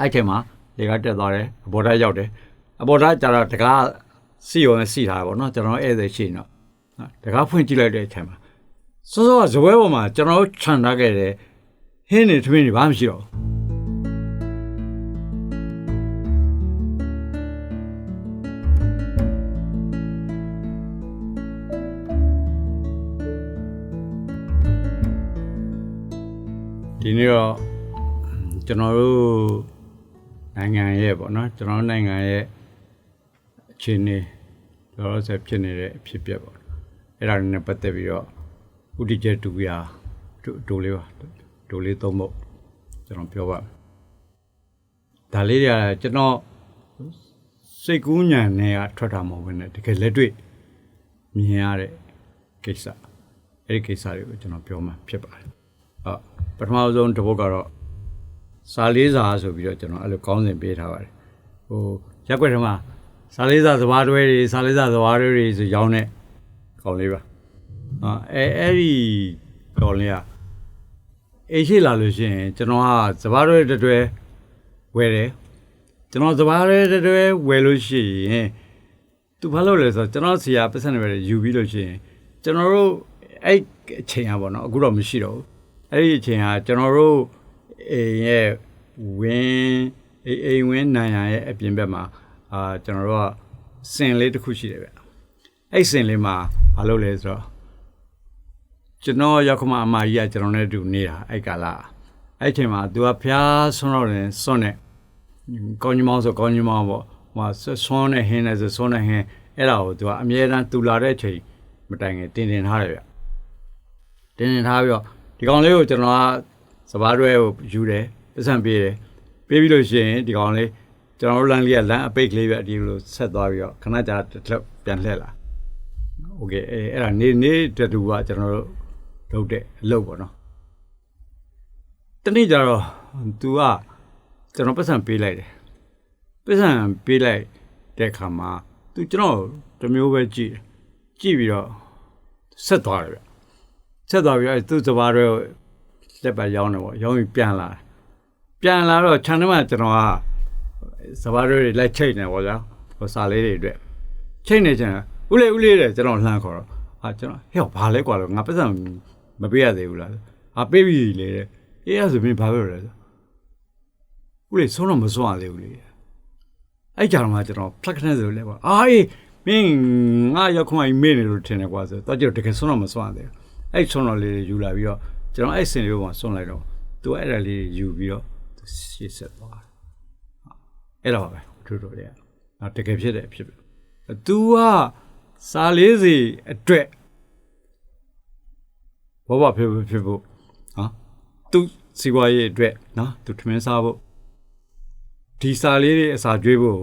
အဲ့ချိန်မှာလေကတက်သွားတယ်အပေါ်ဓာတ်ရောက်တယ်အပေါ်ဓာတ်ကျတော့တကားစီရောနဲ့စီထားတာပေါ့နော်ကျွန်တော်ဧည့်သည်ရှိနေတော့တကားဖွင့်ကြည့်လိုက်တဲ့အချိန်မှာစောစောကဇပွဲပေါ်မှာကျွန်တော်ခြံထားခဲ့တယ်ဟင်းနေထမင်းတွေဘာမှမရှိတော့ဘူးဒီနေ့တော့ကျွန်တော်တို့ နိုင်ငံရဲ့ပေါ့နော်ကျွန်တော်တို့နိုင်ငံရဲ့အခြေအနေလောလောဆယ်ဖြစ်နေတဲ့အဖြစ်အပျက်ပေါ့အဲ့ဒါတွေနဲ့ပတ်သက်ပြီးတော့ဥတီကျတူရဒိုလေးပါဒိုလေးသုံးဖို့ကျွန်တော်ပြောပါမယ်ဒါလေးတွေကကျွန်တော်စိတ်ကူးညံနဲ့ကထွက်တာမဟုတ်ဘဲနဲ့တကယ်လက်တွေ့မြင်ရတဲ့ကိစ္စအဲ့ဒီကိစ္စတွေကိုကျွန်တော်ပြောမှာဖြစ်ပါတယ်ဟုတ်ပထမဆုံးတစ်ပုတ်ကတော့ စာလေးစာဆိုပြီးတော့ကျွန်တော်အဲ့လိုကောင်းစဉ်ပေးထားပါတယ်ဟိုရက်ွက်ထမှာစာလေးစာသဘာတွဲတွေစာလေးစာသဘာတွဲတွေဆိုရောင်းတဲ့ကောင်းလေးပါဟာအဲအဲ့ဒီကောင်းလေးကအေးရှိလာလို့ရှိရင်ကျွန်တော်ကသဘာတွဲတစ်တွဲဝယ်တယ်ကျွန်တော်သဘာတွဲတစ်တွဲဝယ်လို့ရှိရင်သူဘာလုပ်လဲဆိုတော့ကျွန်တော်ဆရာပတ်စံတွေပဲယူပြီးလို့ရှိရင်ကျွန်တော်တို့အဲ့အချိန်อ่ะဗောနော်အခုတော့မရှိတော့ဘူးအဲ့ဒီအချိန်ဟာကျွန်တော်တို့ အိမ်ရဲ့ဝင်းအိမ်အိမ်ဝင်းနိုင်ရရဲ့အပြင်ဘက်မှာအာကျွန်တော်တို့ကစင်လေးတစ်ခုရှိတယ်ဗျအဲ့စင်လေးမှာမလုပ်လဲဆိုတော့ကျွန်တော်ရောက်ခမအမကြီးကကျွန်တော်နဲ့အတူနေတာအဲ့ကာလအဲ့ချိန်မှာသူကဖျားဆွန်းတော့တယ်ဆွန်းတယ်ကောင်းကြီးမောင်းဆိုကောင်းကြီးမောင်းပေါ့ဟိုဆွန်းနဲ့ဟင်းနဲ့ဆိုဆွန်းနဲ့ဟင်းအဲ့ဒါကိုသူကအမြဲတမ်းတူလာတဲ့အချိန်မတိုင်ခင်တင်တင်ထားတယ်ဗျတင်းတင်ထားပြီးတော့ဒီကောင်လေးကိုကျွန်တော်က စပားတွဲကိုယူတယ်ပတ်စံပေးတယ်ပေးပြီးလို့ရှိရင်ဒီကောင်လေးကျွန်တော်တို့လမ်းလေးကလမ်းအပိတ်ကလေးပဲဒီလိုဆက်သွားပြီးတော့ခဏကြာတစ်လောက်ပြန်လှည့်လာโอเคအဲအဲ့ဒါနေနေတတူကကျွန်တော်တို့လုပ်တဲ့အလုပ်ပေါ့နော်တနေ့ကျတော့ तू ကကျွန်တော်ပတ်စံပေးလိုက်တယ်ပတ်စံပေးလိုက်တဲ့ခါမှာ तू ကျွန်တော်တစ်မျိုးပဲကြည့်တယ်ကြည့်ပြီးတော့ဆက်သွားတယ်ဗျ ဆက်သွားပြီးတော့သူ့စပါးတွေ လက်ပတ်ရောင်းတယ်ပေါ့ရောင်းပြီးပြန်လာတယ်ပြန်လာတော့ခြံထဲမှာကျွန်တော်ကစပါးတွေလိုက်ချိတ်နေပေါ့ဗျာဟိုစာလေးတွေအတွက်ချိတ်နေချင်ဦးလေးဦးလေးတဲ့ကျွန်တော်လှမ်းခေါ်တော့ဟာကျွန်တော်ဟဲ့ဘာလဲကွာလို့ငါပတ်စံမပေးရသေးဘူးလားဟာပေးပြီလေတဲ့အေးအဲ့ဆိုမင်းဘာပြောလဲဆိုဦးလေးဆုံးတော့မစွန့်ရသေးဘူးလေအဲ့ကြတော့မှကျွန်တော်ဖလက်ခနဲ့ဆိုလဲကွာအာအေးမင်းငါရောက်ခမကြီးမေ့နေလို့ထင်တယ်ကွာဆိုတော့ကျတော့တကယ်ဆုံးတော့မစွန့်ရသေးဘူးအဲ့ဆွန်းတော်လေးတွေယူလာပြီးတော့ ကျွန်တော်အဲ့စင်လေးပေါ်မှာဆွန်းလိုက်တော့သူအဲ့ဒါလေးယူပြီးတော့သူရှေ့ဆက်သွားတယ်အဲ့တော့ပဲထူထူလေးကတကယ်ဖြစ်တဲ့အဖြစ်ပဲသူကစာလေးစီအတွက်ဘောဘဖြစ်ဖြစ်ဖြစ်ဖို့ဟာသူစီဝါရေးအတွက်နော်သူထမင်းစားဖို့ဒီစာလေးတွေအစာကျွေးဖို့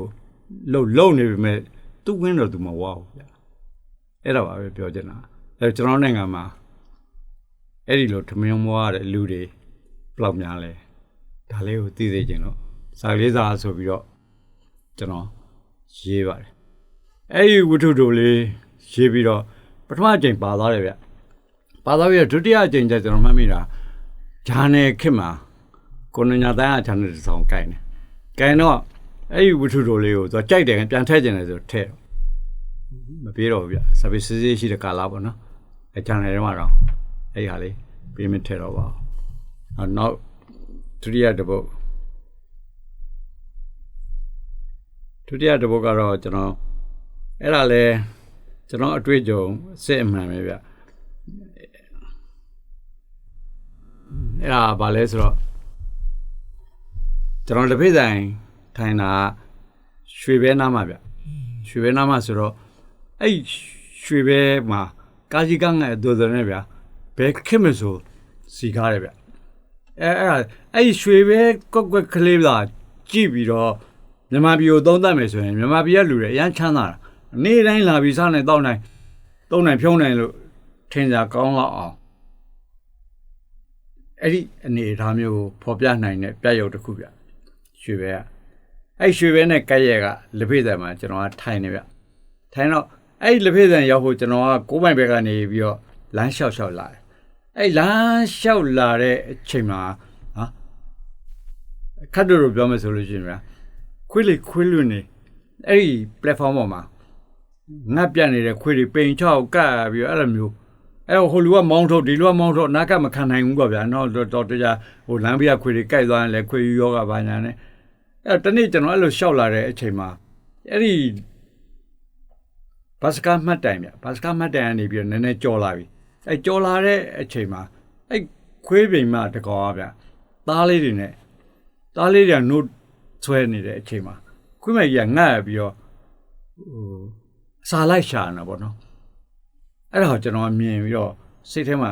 လှုပ်လှုပ်နေပြီမဲ့သူဝင်းတော့သူမဝါဘူးဗျအဲ့ဒါပါပဲပြောချင်တာအဲ့တော့ကျွန်တော်နိုင်ငံမှာ အဲ့ဒီလိုထမင်းမွားတဲ့လူတွေဘယ်လောက်များလဲဒါလေးကိုသိစေချင်လို့စာလေးစာဆိုပြီးတော့ကျွန်တော်ရေးပါတယ်အဲ့ဒီဝတ္ထုတို့လေးရေးပြီးတော့ပထမအကြိမ်ပါသွားတယ်ဗျပါသွားပြီးတော့ဒုတိယအကြိမ်ကျကျွန်တော်မှတ်မိတာဂျာနယ်ခစ်မှာကိုနညာတန်းအချမ်းတဲ့ဆောင်ကိုင်တယ်ကိုင်တော့အဲ့ဒီဝတ္ထုတို့လေးကိုသူကြိုက်တယ်ပြန်ထည့်ကျင်တယ်ဆိုထည့်မပြေတော့ဘူးဗျစာပေစစ်စစ်ရှိတဲ့ကာလာပေါ့နော်အဲဂျာနယ်ထဲမှာတော့ အဲ့ဟာလေးပြင်မထည့်တော့ပါဘူး။နောက်ဒုတိယတစ်ပုတ်ဒုတိယတစ်ပုတ်ကတော့ကျွန်တော်အဲ့ဒါလဲကျွန်တော်အတွေ့အကြုံအစစ်အမှန်ပဲဗျ။အဲ့ဒါဘာလဲဆိုတော့ကျွန်တော်တစ်ဖိဆိုင်ထိုင်တာရွှေဘဲနားမှာဗျ။ရွှေဘဲနားမှာဆိုတော့အဲ့ရွှေဘဲမှာကာကြီးကငှက်ဒိုဒရနဲ့ဗျာ ဘယ်ခင်မဆိုစီကားတယ်ဗျအဲအဲ့ဒါအဲ့ဒီရွှေပဲကွက်ကွက်ကလေးလာကြည့်ပြီးတော့မြန်မာပြည်ကိုသုံးသပ်မယ်ဆိုရင်မြန်မာပြည်ကလူတွေအရန်ချမ်းသာတာနေ့တိုင်းလာပြီးစားနေတောက်နိုင်သုံးနိုင်ဖြုံးနိုင်လို့ထင်ကြကောင်းတော့အောင်အဲ့ဒီအနေအထားမျိုးကိုဖော်ပြနိုင်တဲ့ပြရုပ်တစ်ခုဗျရွှေပဲကအဲ့ရွှေပဲနဲ့ကက်ရက်ကလက်ဖေးတယ်မှာကျွန်တော်ကထိုင်နေဗျထိုင်တော့အဲ့ဒီလက်ဖေးတယ်ရောက်ဖို့ကျွန်တော်ကကိုးပိုင်ဘက်ကနေပြီးတော့လမ်းလျှောက်လျှောက်လာတယ် အဲ့လမ်းလျှောက်လာတဲ့အချိန်မှာဟာခတ်တို့လိုပြောမယ်ဆိုလို့ရှိရင်ဗျာခွေးလေးခွေးလွတ်နေအဲ့ဒီ platform ပေါ်မှာငတ်ပြတ်နေတဲ့ခွေးတွေပိန်ချောက်ကပ်ပြီးတော့အဲ့လိုမျိုးအဲ့ဟိုလူကမောင်းထုတ်ဒီလူကမောင်းထုတ်နားကမခံနိုင်ဘူးပေါ့ဗျာနော်တော့တော့တရားဟိုလမ်းပြခွေးတွေကြိုက်သွားရင်လည်းခွေးယူယောဂဘာညာနဲ့အဲ့တနေ့ကျွန်တော်အဲ့လိုရှောက်လာတဲ့အချိန်မှာအဲ့ဒီဘတ်စကားမှတ်တိုင်ဗျဘတ်စကားမှတ်တိုင်ကနေပြီးတော့နည်းနည်းကြော်လာပြီ အဲ့ကြော်လာတဲ့အချိန်မှာအဲ့ခွေးပိန်မှတကောဗျသားလေးတွေနဲ့သားလေးတွေကနို့ဆွဲနေတဲ့အချိန်မှာခွေးမကြီးကငတ်ပြီးတော့ဟိုအစာလိုက်ရှာနေတာပေါ့နော်အဲ့ဒါကိုကျွန်တော်မြင်ပြီးတော့စိတ်ထဲမှာ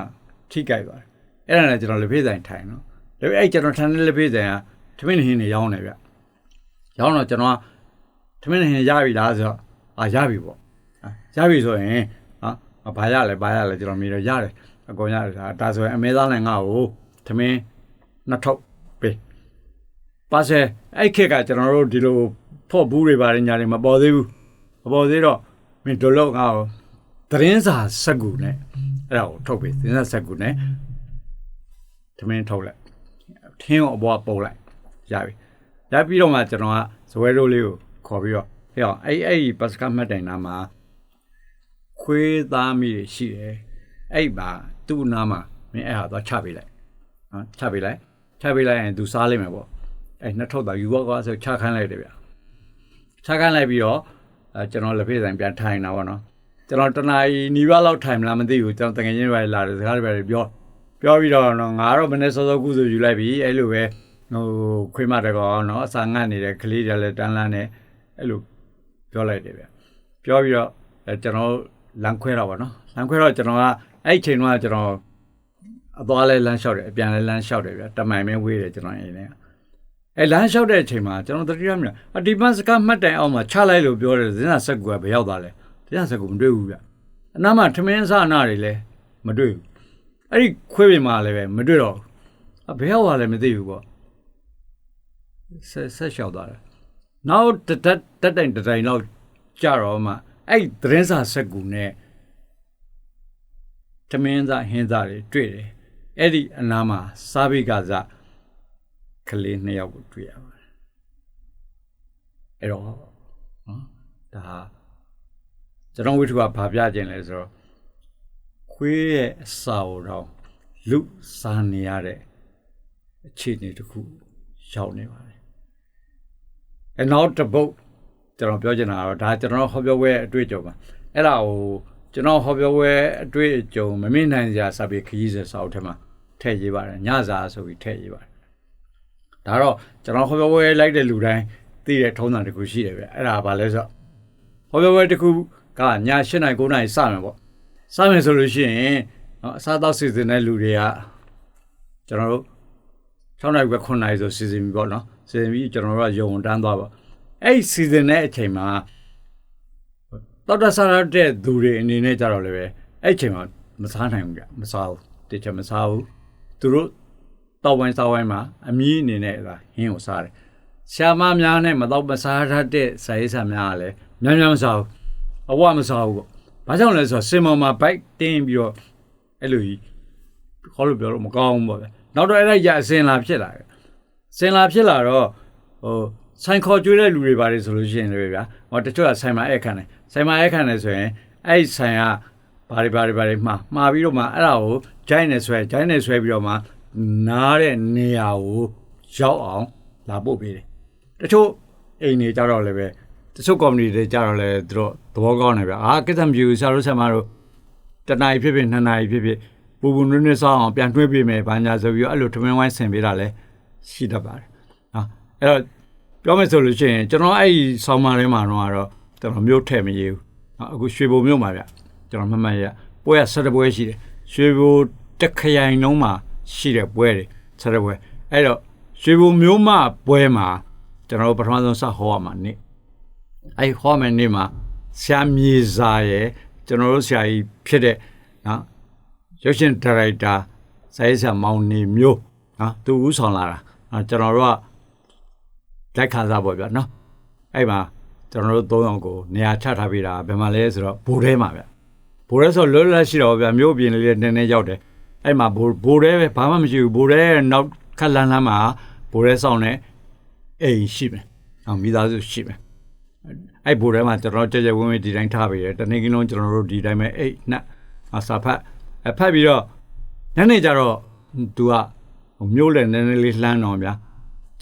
ထိကြိုက်သွားတယ်အဲ့ဒါနဲ့ကျွန်တော်လက်ဖေးဆိုင်ထိုင်နော်ဒါပေမဲ့အဲ့ကျွန်တော်ထိုင်တဲ့လက်ဖေးဆိုင်ကထမင်းဟင်းနေရောင်းနေဗျရောင်းတော့ကျွန်တော်ကထမင်းဟင်းရပြီလားဆိုတော့အာရပြီပေါ့ရပြီဆိုရင်ဟာ ဘာရလဲဘာရလဲကျွန်တော်မြင်တော့ရတယ်အကုန်ရတယ်ဒါဒါဆိုရင်အမဲသားနဲ့ငါ့ကိုထမင်းနှစ်ထုပ်ပေးပါစေအဲ့ခက်ကကျွန်တော်တို့ဒီလိုဖော့ဘူးတွေပါတယ်ညာတွေမပေါ်သေးဘူးမပေါ်သေးတော့မင်းတို့လောက်ငါ့ကိုသတင်းစာစက်ကူနဲ့အဲ့ဒါကိုထုတ်ပေးသတင်းစာစက်ကူနဲ့သမင်းထုတ်လိုက်ထင်းကိုအပေါ်ပုတ်လိုက်ရပြီရပြီးတော့မှကျွန်တော်ကဇဝဲရိုးလေးကိုခေါ်ပြီးတော့ဟဲ့အောင်အဲ့အဲ့ဒီပတ်စကမှတ်တိုင်နာမှာ ခွေးသားမိတွေရှိတယ်အဲ့မှာသူ့နားမှာမင်းအဲ့ဟာတော့ချပေးလိုက်နော်ချပေးလိုက်ချပေးလိုက်ရင်သူစားလိမ့်မယ်ပေါ့အဲ့နှစ်ထုပ်တော့ယူတော့ကွာဆိုချခိုင်းလိုက်တယ်ဗျချခိုင်းလိုက်ပြီးတော့အဲကျွန်တော်လက်ဖေးဆိုင်ပြန်ထိုင်တာပေါ့နော်ကျွန်တော်တနာရီနီးပါးလောက်ထိုင်မလားမသိဘူးကျွန်တော်တကယ်ချင်းတွေလာတယ်စကားတွေပဲပြောပြောပြီးတော့တော့ငါတော့မနေ့စောစောကုသိုလ်ယူလိုက်ပြီအဲ့လိုပဲဟိုခွေးမတကောနော်အစာငတ်နေတဲ့ကလေးတွေလည်းတန်းလန်းနေအဲ့လိုပြောလိုက်တယ်ဗျပြောပြီးတော့အဲကျွန်တော် လမ်းခွဲတော့ဗောနော်လမ်းခွဲတော့ကျွန်တော်ကအဲ့ဒီချိန်တုန်းကကျွန်တော်အသွားလဲလမ်းလျှောက်တယ်အပြန်လဲလမ်းလျှောက်တယ်ဗျတမိုင်မဲဝေးတယ်ကျွန်တော်အိမ်ထဲကအဲလမ်းလျှောက်တဲ့အချိန်မှာကျွန်တော်တတိယမြတ်အဒီမတ်စကမှတ်တိုင်အောင်မှာချလိုက်လို့ပြောတယ်ဇင်းသာဆက်ကူကဘယ်ရောက်သွားလဲဇင်းသာဆက်ကူမတွေ့ဘူးဗျအနားမှာထမင်းစားနာတွေလည်းမတွေ့ဘူးအဲ့ဒီခွေးပင်မှာလည်းပဲမတွေ့တော့ဘူးအဘယ်ရောက်သွားလဲမသိဘူးပေါ့ဆက်ဆက်လျှောက်သွားတယ်နောက်တတက်တက်တိုင်တက်တိုင်တော့ကြာတော့မှ အဲ့သတင်းစာဆက်ကူနဲ့ထမင်းစားဟင်းစားတွေတွေ့တယ်အဲ့ဒီအနားမှာစားဘိကစားကလေးနှစ်ယောက်ကိုတွေ့ရပါတယ်အဲ့တော့နော်ဒါဟာကျွန်တော်ဝိထုကဘာပြခြင်းလဲဆိုတော့ခွေးရဲ့အစာကိုတော့လူစားနေရတဲ့အခြေအနေတစ်ခုရောက်နေပါတယ်။အဲနောက်တစ်ပုတ် ကျွန်တော်ပြောချင်တာကတော့ဒါကျွန်တော်ဟောပြောပွဲအတွေ့အကြုံပါအဲ့ဒါကိုကျွန်တော်ဟောပြောပွဲအတွေ့အကြုံမမေ့နိုင်စရာစာပေခရီးစစာအုပ်ထဲမှာထည့်ရေးပါတယ်ညစာဆိုပြီးထည့်ရေးပါတယ်ဒါတော့ကျွန်တော်ဟောပြောပွဲလိုက်တဲ့လူတိုင်းသိတဲ့ထုံးစံတစ်ခုရှိတယ်ဗျအဲ့ဒါဘာလဲဆိုတော့ဟောပြောပွဲတစ်ခုကည7နာရီ9နာရီစမယ်ပေါ့စမယ်ဆိုလို့ရှိရင်နော်အစားအသောက်စီစဉ်တဲ့လူတွေကကျွန်တော်တို့6နာရီပဲ9နာရီဆိုစီစဉ်ပြီပေါ့နော်စီစဉ်ပြီးကျွန်တော်တို့ကယုံတန်းသွားပါ အဲ့ဒီစီစဉ်တဲ့အချိန်မှာတော်တော်စားရတဲ့သူတွေအနေနဲ့ကြတော့လည်းပဲအဲ့အချိန်မှာမစားနိုင်ဘူးကြမစားဘူးတချို့မစားဘူးသူတို့တောက်ဝိုင်းစားဝိုင်းမှာအမီးအနေနဲ့ကဟင်းကိုစားတယ်ရှာမများနဲ့မတော့မစားရတဲ့စာရေးစာများကလည်းများများမစားဘူးအဝမစားဘူးပေါ့ဘာကြောင့်လဲဆိုတော့စင်မော်မှာဘိုက်တင်းပြီးတော့အဲ့လိုကြီးခေါ်လို့ပြောလို့မကောင်းဘူးပေါ့ဗျနောက်တော့အဲ့ဒါရအစင်လာဖြစ်လာတယ်စင်လာဖြစ်လာတော့ဟို ဆိုင်ခေါ်ကျွေးတဲ့လူတွေပါတယ်ဆိုလို့ရှိရင်လည်းဗျာဟောတချို့ကဆိုင်မှာအဲ့ခံတယ်ဆိုင်မှာအဲ့ခံတယ်ဆိုရင်အဲ့ဆိုင်ကဘာတွေဘာတွေဘာတွေမှာမှာပြီးတော့မှအဲ့ဒါကိုဂျိုင်းနဲ့ဆွဲဂျိုင်းနဲ့ဆွဲပြီးတော့မှနားတဲ့နေရာကိုရောက်အောင်လာပို့ပေးတယ်တချို့အိမ်တွေကြတော့လည်းပဲတချို့ community တွေကြတော့လည်းသူတို့သဘောကောင်းတယ်ဗျာအာကိစ္စမပြူဆရာတို့ဆရာမတို့တနားရီဖြစ်ဖြစ်နှစ်နာရီဖြစ်ဖြစ်ပူပူနွေ့နွေ့ဆောင်းအောင်ပြန်တွဲပေးမယ်ဘာညာဆိုပြီးတော့အဲ့လိုထမင်းဝိုင်းဆင်ပေးတာလည်းရှိတတ်ပါတယ်နော်အဲ့တော့ ပြောမယ်ဆိုလို့ရှိရင်ကျွန်တော်အဲ့ဒီဆောင်းမထဲမှာတော့ကတော့ကျွန်တော်မြို့ထည့်မရဘူးနော်အခုရွှေဘုံမြို့မှာဗျကျွန်တော်မှတ်မှတ်ရပွဲကဆက်တပွဲရှိတယ်ရွှေဘုံတစ်ခရိုင်လုံးမှာရှိတဲ့ပွဲတွေဆက်တပွဲအဲ့တော့ရွှေဘုံမြို့မှာပွဲမှာကျွန်တော်တို့ပထမဆုံးစဟောရမှာနေ့အဲ့ဟောမယ်နေ့မှာဆရာမြေစာရဲ့ကျွန်တော်တို့ဆရာကြီးဖြစ်တဲ့နော်ရုပ်ရှင်ဒါရိုက်တာစာရေးဆရာမောင်နေမျိုးနော်သူဦးဆောင်လာတာနော်ကျွန်တော်တို့က လက်ခံစားပေါ့ဗျာနော်အဲ့မှာကျွန်တော်တို့၃ယောက်ကိုနေရာချထားပေးတာဘယ်မှာလဲဆိုတော့ဘူထဲမှာဗျဘူထဲဆိုလွတ်လပ်ရှိတော့ဗျမြို့ပြင်လေးနည်းနည်းရောက်တယ်အဲ့မှာဘူဘူထဲပဲဘာမှမရှိဘူးဘူထဲနောက်ခက်လန်းလန်းမှာဘူထဲဆောင်နေအိမ်ရှိမယ်အောင်မိသားစုရှိမယ်အဲ့ဘိုးထဲမှာကျွန်တော်ကြက်ကြက်ဝင်းဝင်းဒီတိုင်းထားပြီးတယ်တနေ့ကလုံးကျွန်တော်တို့ဒီတိုင်းပဲအိတ်နှက်အစာဖတ်အဖတ်ပြီးတော့ညနေကျတော့ तू ကမျိုးလည်းနည်းနည်းလေးလှမ်းတော့ဗျာ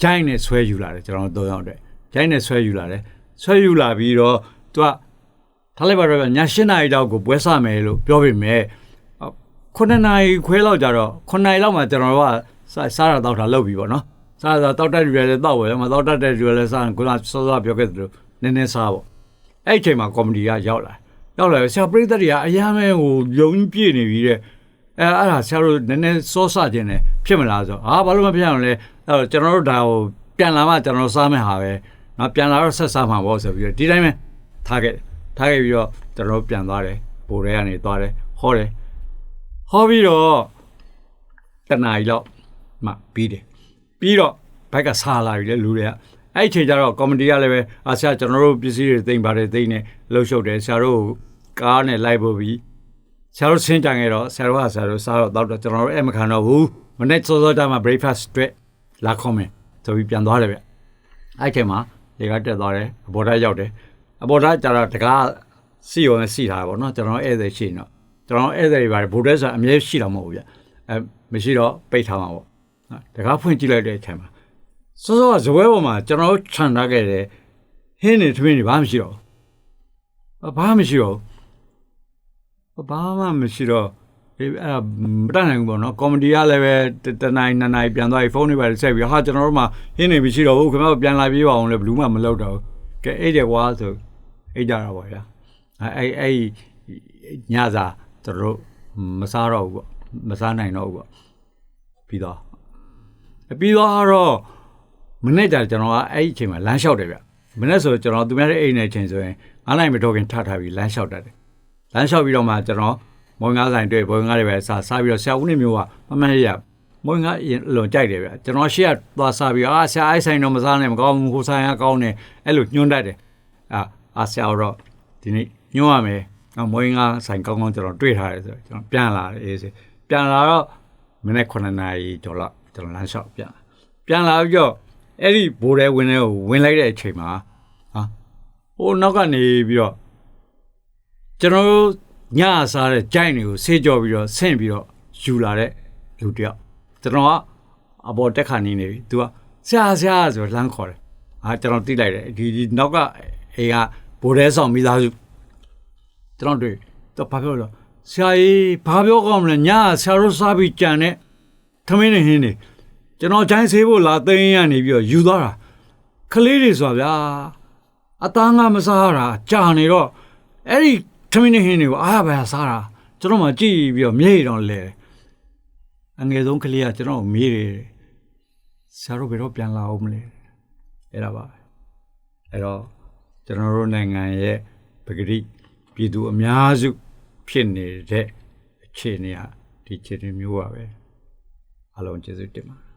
ဂျိုင်းနဲ့ဆွဲယူလာတယ်ကျွန်တော်တို့၃ယောက်တည်းဂျိုင်းနဲ့ဆွဲယူလာတယ်ဆွဲယူလာပြီးတော့ तू ကထားလိုက်ပါတော့ဗျာည၈နာရီတောက်ကိုပွဲစမယ်လို့ပြောပေမဲ့9နာရီခွဲလောက်ကြတော့9နာရီလောက်မှကျွန်တော်တို့ကစားစားတာတောက်တာလုပ်ပြီပေါ့နော်စားတာတောက်တက်တွေလည်းတောက်ပဲမတောက်တက်တဲ့တွေလည်းစားခုနစောစောပြောခဲ့သလိုနည်းနည်းစားပေါ့အဲ့အချိန်မှာကော်မတီကရောက်လာရောက်လာဆရာပရိသတ်တွေကအများမဲဟိုယုံပြည့်နေပြီတဲ့အဲအဲ့ဒါဆရာတို့နည်းနည်းစောစခြင်းတယ်ဖြစ်မလားဆိုဟာဘာလို့မဖြစ်အောင်လဲ အဲ့တော့ကျွန်တော်တို့ဒါကိုပြန်လာမှကျွန်တော်စားမယ့်ဟာပဲနော်ပြန်လာတော့ဆက်စားမှာပေါ့ဆိုပြီးတော့ဒီတိုင်းပဲထားခဲ့ထားခဲ့ပြီးတော့ကျွန်တော်တို့ပြန်သွားတယ်ဘိုးတွေကနေသွားတယ်ဟောတယ်ဟောပြီးတော့တနားရီလောက်မှပြီးတယ်ပြီးတော့ဘက်ကစားလာပြီလေလူတွေကအဲ့အချိန်ကျတော့ကော်မတီကလည်းပဲအာဆရာကျွန်တော်တို့ပစ္စည်းတွေသိမ့်ပါတယ်သိမ့်နေလှုပ်ရှုပ်တယ်ဆရာတို့ကားနဲ့လိုက်ဖို့ပြီးဆရာတို့ဆင်းကြံခဲ့တော့ဆရာတို့ကဆရာတို့စားတော့တောက်တော့ကျွန်တော်တို့အဲ့မခံတော့ဘူးမနေ့စောစောတည်းမှာ breakfast အတွက် လာခေါ်မယ်ဆိုပြီးပြန်သွားတယ်ဗျအဲ့ချိန်မှာလေကတက်သွားတယ်အဘော်ဓာတ်ရောက်တယ်အဘော်ဓာတ်ကျတော့တကားစီရောနဲ့စီထားတာပေါ့နော်ကျွန်တော်ဧည့်သည်ရှိနေတော့ကျွန်တော်ဧည့်သည်တွေပါတယ်ဘိုးတဲဆိုအမြဲရှိတော့မဟုတ်ဘူးဗျအဲမရှိတော့ပိတ်ထားမှာပေါ့တကားဖွင့်ကြည့်လိုက်တဲ့အချိန်မှာစောစောကဇပွဲပေါ်မှာကျွန်တော်ခြံထားခဲ့တယ်ဟင်းနေထမင်းတွေဘာမှမရှိတော့ဘူးဘာမှမရှိတော့ဘူးဘာမှမရှိတော့ဒီ အဲ့ဒါမတတ်နိုင်ဘူးပေါ့နော်ကော်မတီကလည်းပဲတနိုင်နှစ်နိုင်ပြန်သွားပြီဖုန်းတွေပါဆက်ပြီးဟာကျွန်တော်တို့မှဟင်းနေမရှိတော့ဘူးခင်ဗျားပြန်လာပြေးပါအောင်လေဘလူးမှမလုပ်တော့ဘူးကဲအဲ့တဲ့ကွာဆိုအဲ့ကြတာပေါ့ဗျာအဲ့အဲ့ညစာကျွန်တော်တို့မစားတော့ဘူးပေါ့မစားနိုင်တော့ဘူးပေါ့ပြီးတော့ပြီးတော့တော့မနေ့ကျကျွန်တော်ကအဲ့ဒီအချိန်မှာလမ်းလျှောက်တယ်ဗျမနေ့ဆိုကျွန်တော်သူများတဲ့အိမ်နေချိန်ဆိုရင်အားနိုင်မတော့ခင်ထထပြီးလမ်းလျှောက်တတ်တယ်လမ်းလျှောက်ပြီးတော့မှကျွန်တော် မွန်ငါးဆိုင်တွေ့ဘွန်ငါးတွေပဲစားစားပြီးတော့ဆရာဦးနေမျိုးကမမရရမွန်ငါးလွန်ကြိုက်တယ်ဗျကျွန်တော်ရှေ့ကသွားစားပြီးအာဆရာအိုက်ဆိုင်တော့မစားနဲ့မကောင်းဘူးဟိုဆိုင်ကကောင်းတယ်အဲ့လိုညွှန်းတတ်တယ်အာအာဆရာတော့ဒီနေ့ညွှန်းရမယ်မွန်ငါးဆိုင်ကောင်းကောင်းကျွန်တော်တွေ့ထားတယ်ဆိုတော့ကျွန်တော်ပြန်လာတယ်အေးစေပြန်လာတော့မနေ့9နာရီကျော်လောက်ကျွန်တော်လမ်းလျှောက်ပြန်ပြန်လာပြီးတော့အဲ့ဒီဘိုးရဲဝင်တဲ့ကိုဝင်လိုက်တဲ့အချိန်မှာဟာဟိုနောက်ကနေပြီးတော့ကျွန်တော်တို့ ညစားတဲ့ကြိုင်တွေကိုဆေးကြောပြီးတော့ဆင့်ပြီးတော့ယူလာတဲ့လူတယောက်ကျွန်တော်ကအပေါ်တက်ခါနေနေပြီသူကဆရာဆရာဆိုလှမ်းခေါ်တယ်အာကျွန်တော်တိလိုက်တယ်ဒီဒီနောက်ကအေးကဘိုးတဲဆောင်မိသားစုကျွန်တော်တွေ့တော့ဘာပြောလို့ဆရာကြီးဘာပြောကောင်းမလဲညဆရာတို့စားပြီးကြံတဲ့ထမင်းနေဟင်းနေကျွန်တော်ဂျိုင်းဆေးဖို့လာသိမ်းရနေပြီးတော့ယူသွားတာကလေးတွေဆိုတာဗျာအသားငါမစားတာကြာနေတော့အဲ့ဒီ ထမင်းနဲ့ဟင်းတွေကိုအားရပါရစားတာကျွန်တော်မှကြည့်ပြီးတော့မျက်ရည်တော့လဲတယ်အငယ်ဆုံးကလေးကကျွန်တော်ကိုမေးတယ်ဆရာတို့ဘယ်တော့ပြန်လာအောင်မလဲအဲ့ဒါပါပဲအဲ့တော့ကျွန်တော်တို့နိုင်ငံရဲ့ပဂတိပြည်သူအများစုဖြစ်နေတဲ့အခြေအနေဟာဒီအခြေအနေမျိုးပါပဲအားလုံးကျေးဇူးတင်ပါတယ်